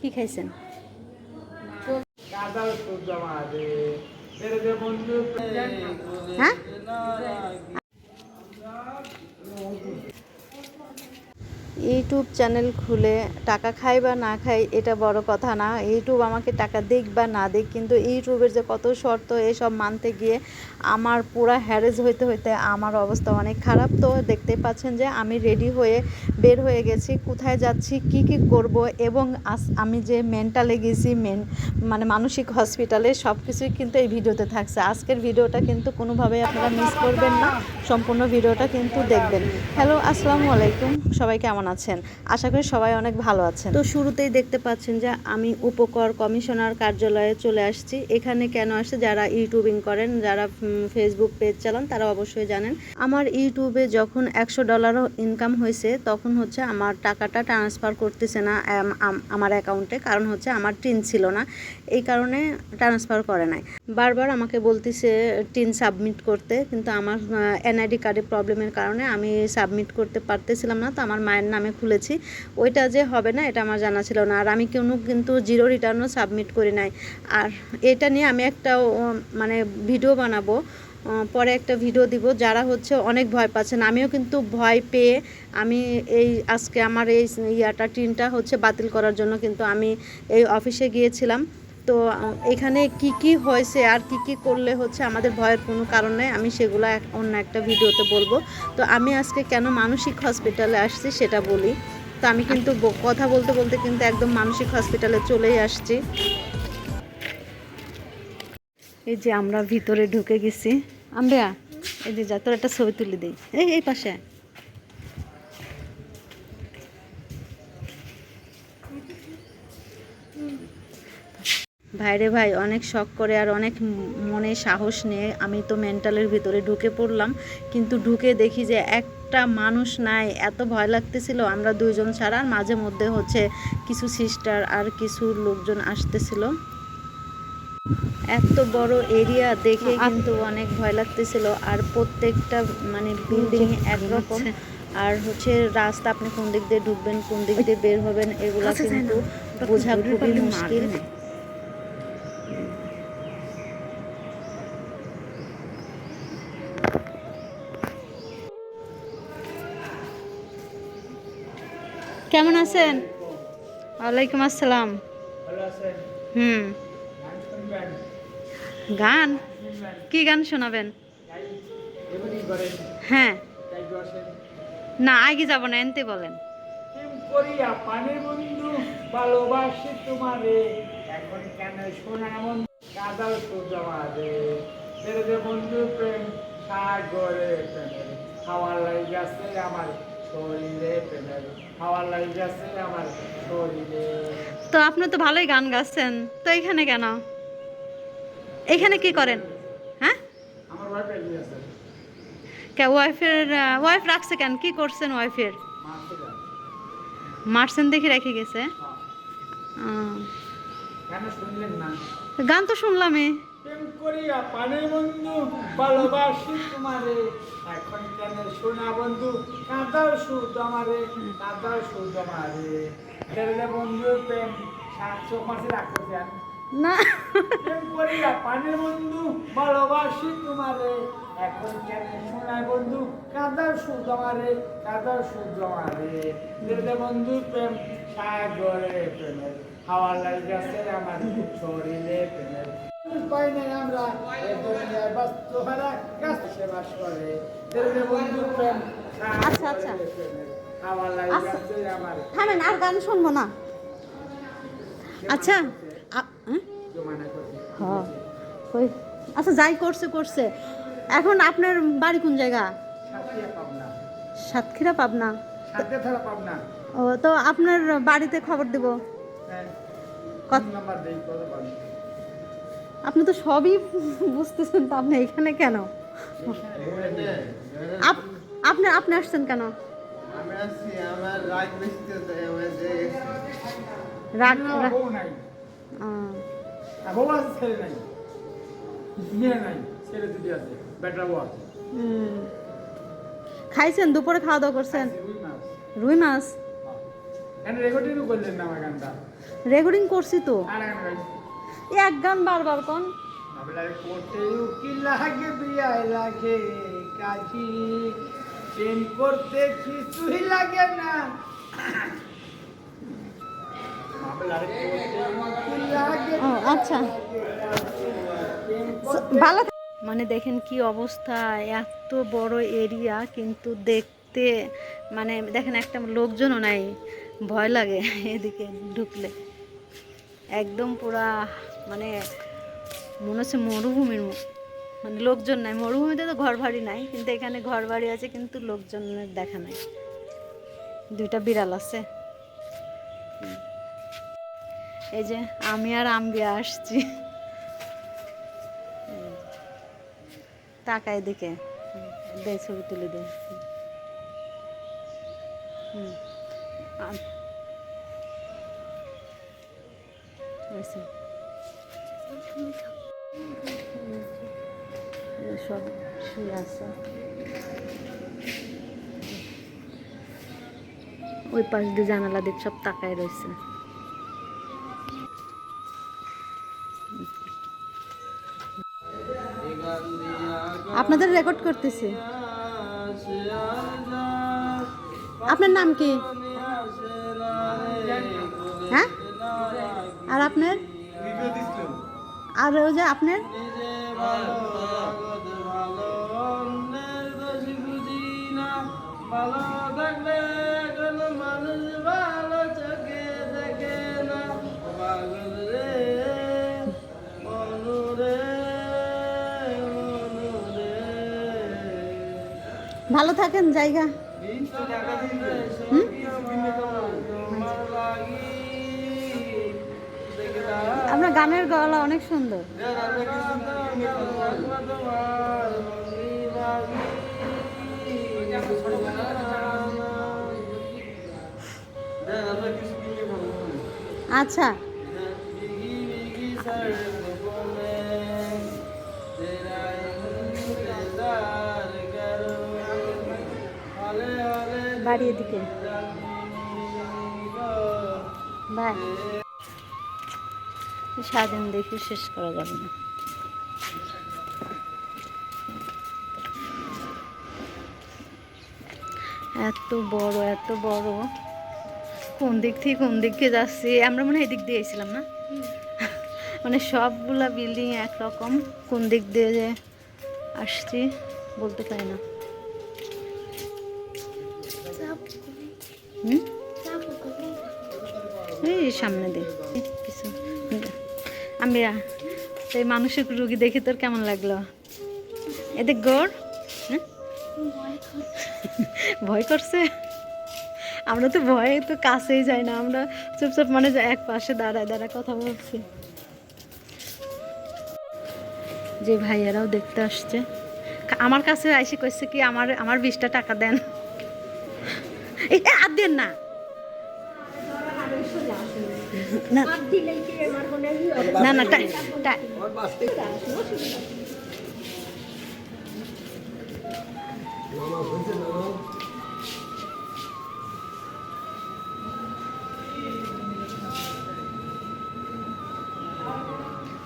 কি খাইছেন? হ্যাঁ? ইউটিউব চ্যানেল খুলে টাকা খাই বা না খাই, এটা বড় কথা না। ইউটিউব আমাকে টাকা দিক বা না দিক, কিন্তু ইউটিউবের যে কত শর্ত, এসব মানতে গিয়ে আমার পুরা হ্যারেজ হইতে হইতে আমার অবস্থা অনেক খারাপ। তো দেখতে পাচ্ছেন যে আমি রেডি হয়ে বের হয়ে গেছি, কোথায় যাচ্ছি, কি কি করব এবং আমি যে মেন্টালে গেছি, মেন মানে মানসিক হসপিটালে সব কিছুই কিন্তু এই ভিডিওতে থাকছে। আজকের ভিডিওটা কিন্তু কোনোভাবেই আপনারা মিস করবেন না, সম্পূর্ণ ভিডিওটা কিন্তু দেখবেন। হ্যালো, আসসালামু আলাইকুম, সবাই কেমন আছেন? আশা করি সবাই অনেক ভালো আছেন। তো শুরুতেই দেখতে পাচ্ছেন যে আমি উপকর কমিশনার কার্যালয়ে চলে আসছি। এখানে কেন আসছে? যারা ইউটিউবিং করেন যারা ফেসবুক পেজ চালান তারা অবশ্যই জানেন। আমার ইউটিউবে যখন একশো ডলারও ইনকাম হয়েছে তখন হচ্ছে আমার টাকাটা ট্রান্সফার করতেছে না আম, আম- আমার অ্যাকাউন্টে কারণ হচ্ছে আমার টিন ছিল না। এই কারণে ট্রান্সফার করে নাই। বারবার আমাকে বলতেছে টিন সাবমিট করতে। কিন্তু আমার এনআইডি কার্ডের প্রবলেমের কারণে আমি সাবমিট করতে পারতেছিলাম না। তো আমার মায়ের নামে খুলেছি। ওইটা যে হবে না, এটা আমার জানা ছিল না। আর আমি কোনো কিন্তু জিরো রিটার্নও সাবমিট করি নাই। আর এটা নিয়ে আমি একটা মানে ভিডিও বানাবো। পরে একটা ভিডিও দিব। যারা হচ্ছে অনেক ভয় পাচ্ছেন, আমিও কিন্তু ভয় পেয়ে আমি এই আজকে আমার এই ইয়াটা টিনটা হচ্ছে বাতিল করার জন্য কিন্তু আমি এই অফিসে গিয়েছিলাম। তো এখানে কি কি হয়েছে আর কি কি করলে হচ্ছে আমাদের ভয়ের কোনো কারণ নেই, আমি সেগুলো অন্য একটা ভিডিওতে বলব। তো আমি আজকে কেন মানসিক হসপিটালে আসছি সেটা বলি। তো আমি কিন্তু কথা বলতে বলতে কিন্তু একদম মানসিক হসপিটালে চলেই আসছি। এই যে আমরা ভিতরে ঢুকে গেছি। আমরা এই যে যা, তোর একটা ছবি তুলে দিই। এই এই পাশে। ভাইরে ভাই অনেক শখ করে আর অনেক মনে সাহস নিয়ে আমি তো মেন্টালের ভিতরে ঢুকে পড়লাম। কিন্তু ঢুকে দেখি যে একটা মানুষ নাই এত ভয় লাগতেছিল। আমরা দুইজন ছাড়া আর মাঝে মধ্যে হচ্ছে কিছু সিস্টার আর কিছু লোকজন আসতেছিল। এত বড় এরিয়া দেখে কিন্তু অনেক ভয় লাগতেছিল। আর প্রত্যেকটা মানে বিল্ডিং একরকম আর হচ্ছে রাস্তা আপনি কোন দিক দিয়ে ঢুকবেন কোন দিক দিয়ে বের হবেন এগুলো কিন্তু বোঝা খুবই মুশকিল। কেমন আছেন? ওয়ালাইকুম আসসালাম। হুম। গান? কি গান শোনাবেন? হ্যাঁ। না আগে যাব না এনতে বলেন। বন্ধু প্রেম সাগরে গেছে আমার শরীরে প্রেমের হাওয়ার লাই আমার শরীরে। তো আপনি তো ভালোই গান গাচ্ছেন তো এখানে কেন? এখানে কি করেন? হ্যাঁ? আমার ওয়াইফ এগিয়ে আছে। কে ওয়াইফের ওয়াইফ রাখছে কেন? কি করছেন ওয়াইফের মারছেন দেখে রেখে গেছে? না? গান তো শুনলামই। প্রেম করিয়া পানের বন্ধু ভালোবাসি তোমারে। এখন কেন সোনা বন্ধু কাঁদাও সুদ আমারে কাঁদাও সুদ আমারে। ফেরলে বন্ধু প্রেম সাত চোখ মাসে রাখতেছেন না। প্রেম করিয়া পানের বন্ধু ভালোবাসি তোমারে। এখন কেন সোনা বন্ধু কাঁদাও সুদ আমারে কাঁদাও সুদ আমারে। ফেরলে বন্ধু প্রেম সাগরে প্রেমের হাওয়া লাগে আমার শরীরে প্রেমের পাই নাই আমরা বাস করে প্রেম আচ্ছা, আচ্ছা। থামেন আর গান শুনব না। আচ্ছা হ্যাঁ? হ্যাঁ। আচ্ছা যাই করছে করছে। এখন আপনার বাড়ি কোন জায়গা? সাতক্ষীরা পাবনা। ও তো আপনার বাড়িতে খবর দেব। হ্যাঁ। কত নাম্বার দেই কত পাবনা আপনি তো সবই বুঝতেছেন তো আপনি এখানে কেন? আপ আপনি আপনি আসছেন কেন? রাগ। খাইছেন? দুপুরে খাওয়া দাওয়া করছেন? রুই মাছ। মাছ? হ্যাঁ। রেকর্ডিং করছি তো। এক গান বারবার কোন? আপনার কোটে উকি লাগে বিয়ায় লাগে কাজী প্রেম করতে কিছুই লাগে না। আপনার কোটে উকি লাগে ও আচ্ছা। ভালো মানে দেখেন কি অবস্থা এত বড় এরিয়া কিন্তু দেখতে মানে দেখেন একটা লোকজনও নাই ভয় লাগে এদিকে ঢুকলে। একদম পুরা মানে মনে হচ্ছে মরুভূমির মানে লোকজন নাই, মরুভূমিতে তো ঘর বাড়ি নাই, কিন্তু এখানে ঘর বাড়ি আছে, কিন্তু লোকজনের দেখা নাই। দুইটা বিড়াল আছে। এই যে আমি আর আম্বিয়া আসছি। তাকায় দেখে, দে ছবি তুলে দে। হুম। এই সব শুয়ে আছে। ওই পাশ দিয়ে জানালা দিয়ে সব তাকায় রয়েছে। আপনাদের রেকর্ড করতেছি। আপনার নাম কি? আর আপনার? আর ওই যে আপনার? ভালো ভালো চোখে ভালো থাকেন জায়গা। হুম? গানের গলা অনেক সুন্দর। আচ্ছা। বাড়ি দিকে বাই। সারাদিন দেখে শেষ করা যাবে না। এত বড় এত বড়। কোন দিক থেকে কোন দিক দিকে যাচ্ছি? আমরা মনে হয় এদিক দিয়ে এসেছিলাম না? মানে সবগুলা বিল্ডিং একরকম। কোন দিক দিয়ে যে আসছি বলতে পারি না। এই সামনে দে কিছু আমি এই মানসিক রুগী দেখে তোর কেমন লাগল? এদের গড় হ্যাঁ? ভয় করছে? আমরা তো ভয়ে তো কাছেই যাই না, আমরা চুপচাপ মানে এক পাশে দাঁড়ায় দাঁড়ায় কথা বলছি। যে ভাইয়ারাও দেখতে আসছে। আমার কাছে আইসি কইছে কি, আমার আমার বিশটা টাকা দেন। এই আর দেন না। না না না, টা- টা-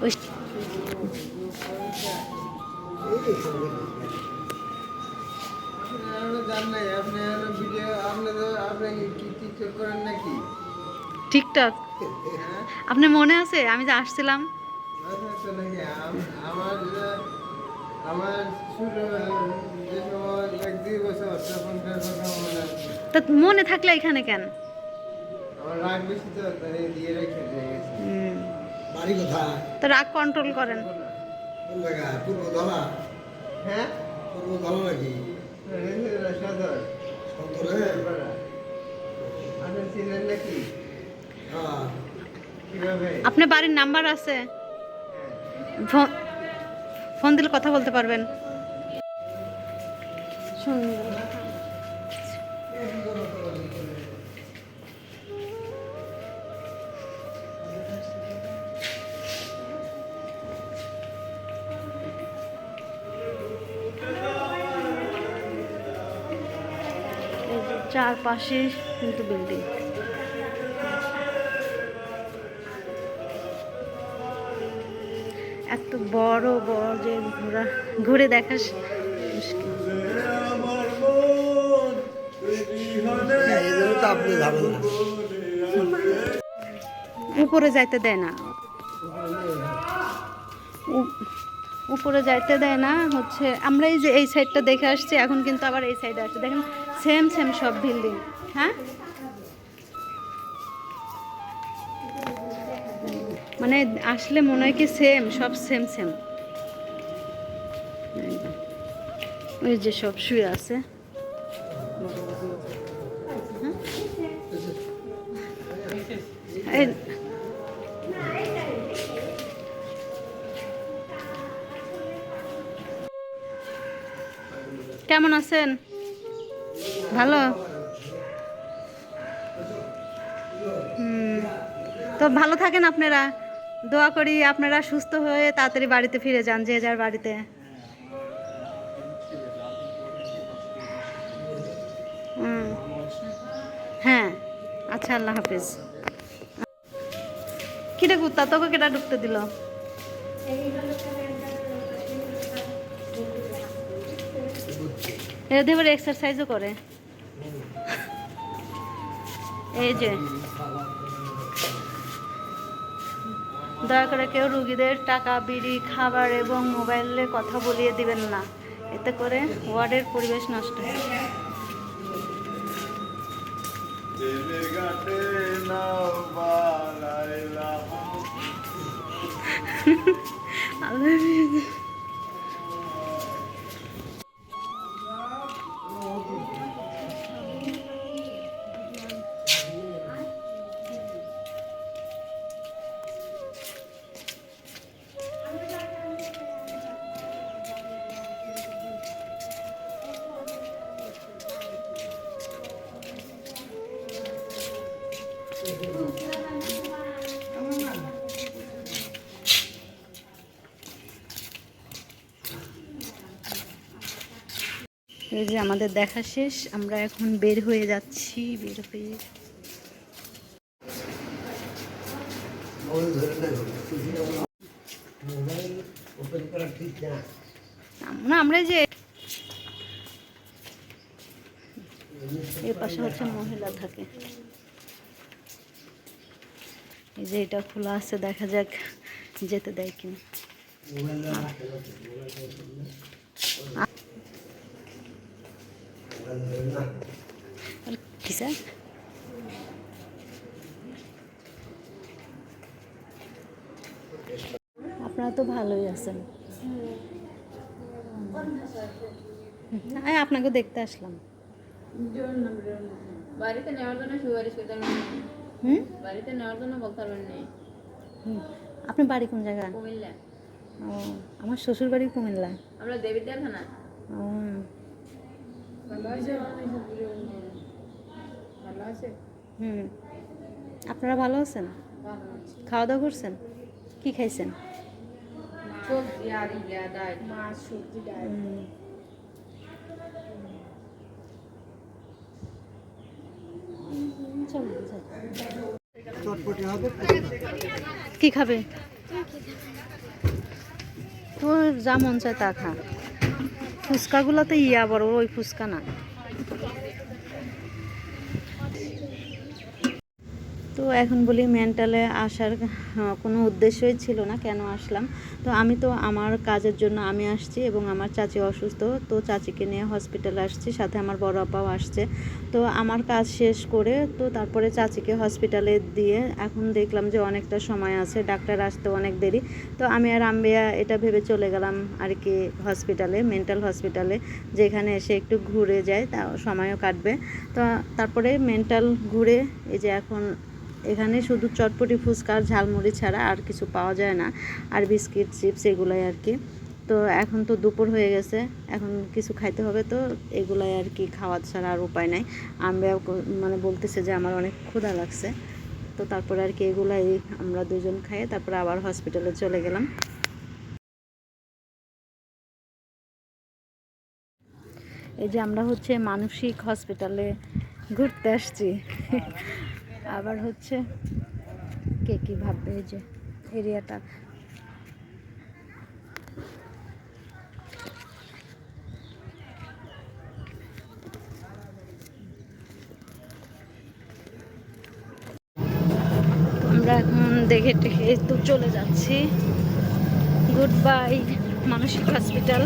ওই জান নাই আপনি হলো ভিডিও আপনি তো আপনি কি টিকটক। হ্যাঁ আপনার মনে আছে? আমি যে আসছিলাম। তো মনে তা মনে থাকলে এখানে কেন? আমার রাগ তো কন্ট্রোল করেন। হ্যাঁ? নাকি? আপনার বাড়ির নাম্বার আছে? ফোন দিলে কথা বলতে পারবেন। চারপাশে কিন্তু বিল্ডিং বড় বড় যে ঘোরা ঘুরে দেখাস উপরে যাইতে দেয় না। উপরে যাইতে দেয় না, হচ্ছে আমরা এই যে এই সাইডটা দেখে আসছি, এখন কিন্তু আবার এই সাইডে আসছে। দেখেন সেম সেম সব বিল্ডিং হ্যাঁ? মানে আসলে মনে হয় কি সেম সব সেম সেম ওই যে সব শুয়ে আছে। কেমন আছেন? ভালো? তো ভালো থাকেন আপনারা? দোয়া করি আপনারা সুস্থ হয়ে তাড়াতাড়ি বাড়িতে ফিরে যান, যে যার বাড়িতে। হ্যাঁ আচ্ছা আল্লাহ হাফিজ। কিরে কুত্তা, তোকে কেটা ঢুকতে দিল? এদের এক্সারসাইজও করে। এই যে। দয়া করে কেউ রুগীদের টাকা বিড়ি খাবার এবং মোবাইলে কথা বলিয়ে দিবেন না। এতে করে ওয়ার্ডের পরিবেশ নষ্ট হয়। আল্লাহ এই যে আমাদের দেখা শেষ, আমরা এখন বের হয়ে যাচ্ছি, বের হয়ে আমরা যে এর পাশে হচ্ছে মহিলা থাকে। এই যে এটা খোলা আছে, দেখা যাক যেতে দেয় কি স্যার? আপনারা তো ভালোই আছেন। আপনাকে দেখতে আসলাম। বাড়িতে নেওয়ার জন্য সুপারিশ। হুম? বাড়িতে নেওয়ার জন্য বলতে পারবেন হুম। আপনার বাড়ি কোন জায়গা? কুমিল্লা। ও আমার শ্বশুর বাড়ি কুমিল্লা। আমরা দেবিদ্যার থানা ও। ভালো আছে? হুম। আপনারা ভালো আছেন? খাওয়া দাওয়া করছেন? কি খাইছেন? সবজি আর মাছ সবজি ডাল হুম। চলো, যাই। চটপটি হবে কি খাবে? তোর যা মন চায় তা খা। ফুচকাগুলো তো ইয়া বড়, ওই ফুচকা না। এখন বলি মেন্টালে আসার কোনো উদ্দেশ্যই ছিল না কেন আসলাম। তো আমি তো আমার কাজের জন্য আমি আসছি এবং আমার চাচি অসুস্থ, তো চাচিকে নিয়ে হসপিটালে আসছি, সাথে আমার বড় আপাও আসছে। তো আমার কাজ শেষ করে, তো তারপরে চাচিকে হসপিটালে দিয়ে এখন দেখলাম যে অনেকটা সময় আছে, ডাক্তার আসতে অনেক দেরি। তো আমি আর আম্বিয়া এটা ভেবে চলে গেলাম আর কি হসপিটালে মেন্টাল হসপিটালে যেখানে এসে একটু ঘুরে যায় তা সময়ও কাটবে। তো তারপরে মেন্টাল ঘুরে, এই যে এখন এখানে শুধু চটপটি ফুচকা আর ঝালমুড়ি ছাড়া আর কিছু পাওয়া যায় না। আর বিস্কিট, চিপস এগুলাই আর কি। তো এখন তো দুপুর হয়ে গেছে, এখন কিছু খাইতে হবে তো, এগুলাই আর কি খাওয়া ছাড়া আর উপায় নাই। আমরা মানে বলতেছে যে আমার অনেক ক্ষুধা লাগছে। তো তারপরে আর কি এগুলাই আমরা দুজন খাইয়ে তারপরে আবার হসপিটালে চলে গেলাম। এই যে আমরা হচ্ছে মানসিক হসপিটালে ঘুরতে আসছি। আবার হচ্ছে কে কী ভাববে এই যে এরিয়াটা। আমরা এখন দেখে টেখে তো চলে যাচ্ছি। গুড বাই মানসিক হসপিটাল